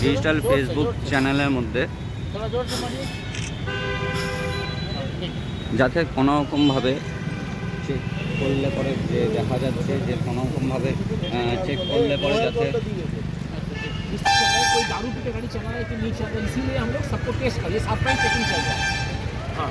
Digital Facebook চ্যানেলের মধ্যে। যাতে কোনোরকমভাবে চেক করলে পরে যে দেখা যাচ্ছে যে কোনোরকমভাবে চেক করলে পরে যাতে হ্যাঁ,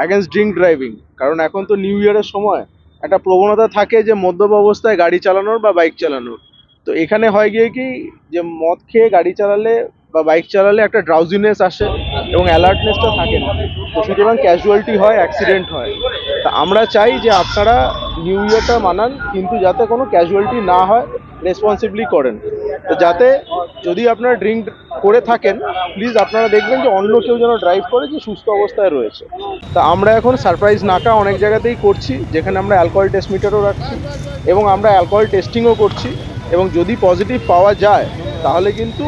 অ্যাগেন্স্ট ড্রিঙ্ক ড্রাইভিং কারণ এখন তো নিউ ইয়ারের সময়। একটা প্রবণতা থাকে যে মদ্যপ অবস্থায় গাড়ি চালানোর বা বাইক চালানোর। তো এখানে হয় গিয়ে কি, যে মদ খেয়ে গাড়ি চালালে বা বাইক চালালে একটা ড্রাউজিনেস আসে এবং অ্যালার্টনেসটা থাকে না। তো সুতরাং ক্যাজুয়ালিটি হয় অ্যাক্সিডেন্ট হয়। তা আমরা চাই যে আপনারা নিউ ইয়ারটা মানান, কিন্তু যাতে কোনো ক্যাজুয়ালিটি না হয় রেসপন্সিবলি করেন। তো যাতে যদি আপনারা ড্রিঙ্ক করে থাকেন প্লিজ আপনারা দেখবেন যে অন্য কেউ যেন ড্রাইভ করে যে সুস্থ অবস্থায় রয়েছে। তা আমরা এখন সারপ্রাইজ নাকা অনেক জায়গাতেই করছি, যেখানে আমরা অ্যালকোহল টেস্ট মিটারও রাখছি এবং আমরা অ্যালকোহল টেস্টিংও করছি এবং যদি পজিটিভ পাওয়া যায়, তাহলে কিন্তু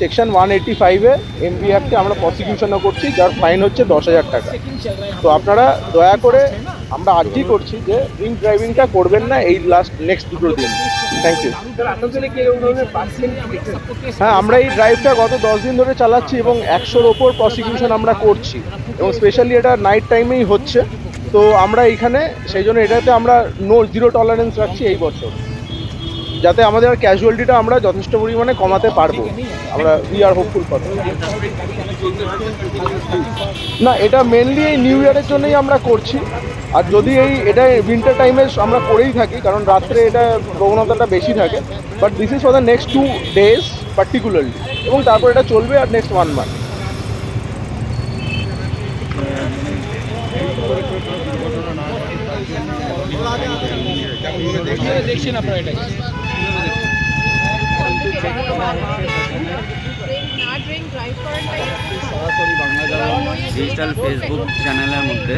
সেকশন ওয়ান এইটটি ফাইভে এমপি অ্যাক্টে আমরা প্রসিকিউশনও করছি, যার ফাইন হচ্ছে দশ হাজার টাকা। তো আপনারা দয়া করে আমরা আর্জি করছি যে ড্রিঙ্ক ড্রাইভিংটা করবেন না এই লাস্ট নেক্সট দুটো দিন। থ্যাংক ইউ হ্যাঁ আমরা এই ড্রাইভটা গত দশ দিন ধরে চালাচ্ছি এবং একশোর ওপর প্রসিকিউশন আমরা করছি। এবং স্পেশালি এটা নাইট টাইমেই হচ্ছে। তো আমরা এইখানে সেই জন্য এটাতে আমরা নো জিরো টলারেন্স রাখছি এই বছর। যাতে আমাদের আর ক্যাজুয়ালিটিটা আমরা যথেষ্ট পরিমাণে কমাতে পারব। আমরা উই আর হোপফুল ফর না, এটা মেনলি এই নিউ ইয়ারের জন্যই আমরা করছি। আর যদি এই এটা উইন্টার টাইমে আমরা করেই থাকি, কারণ রাত্রে এটা প্রবণতাটা বেশি থাকে but this is for the next two days particularly এবং তারপর এটা চলবে আর next one month digital Facebook চ্যানেলের মধ্যে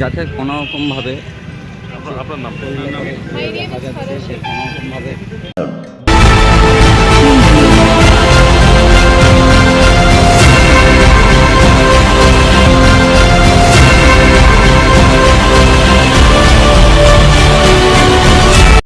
যাতে কোনোরকমভাবে রকমভাবে আপনার নাম? দেখা ইজ যাচ্ছে সে কোনো রকমভাবে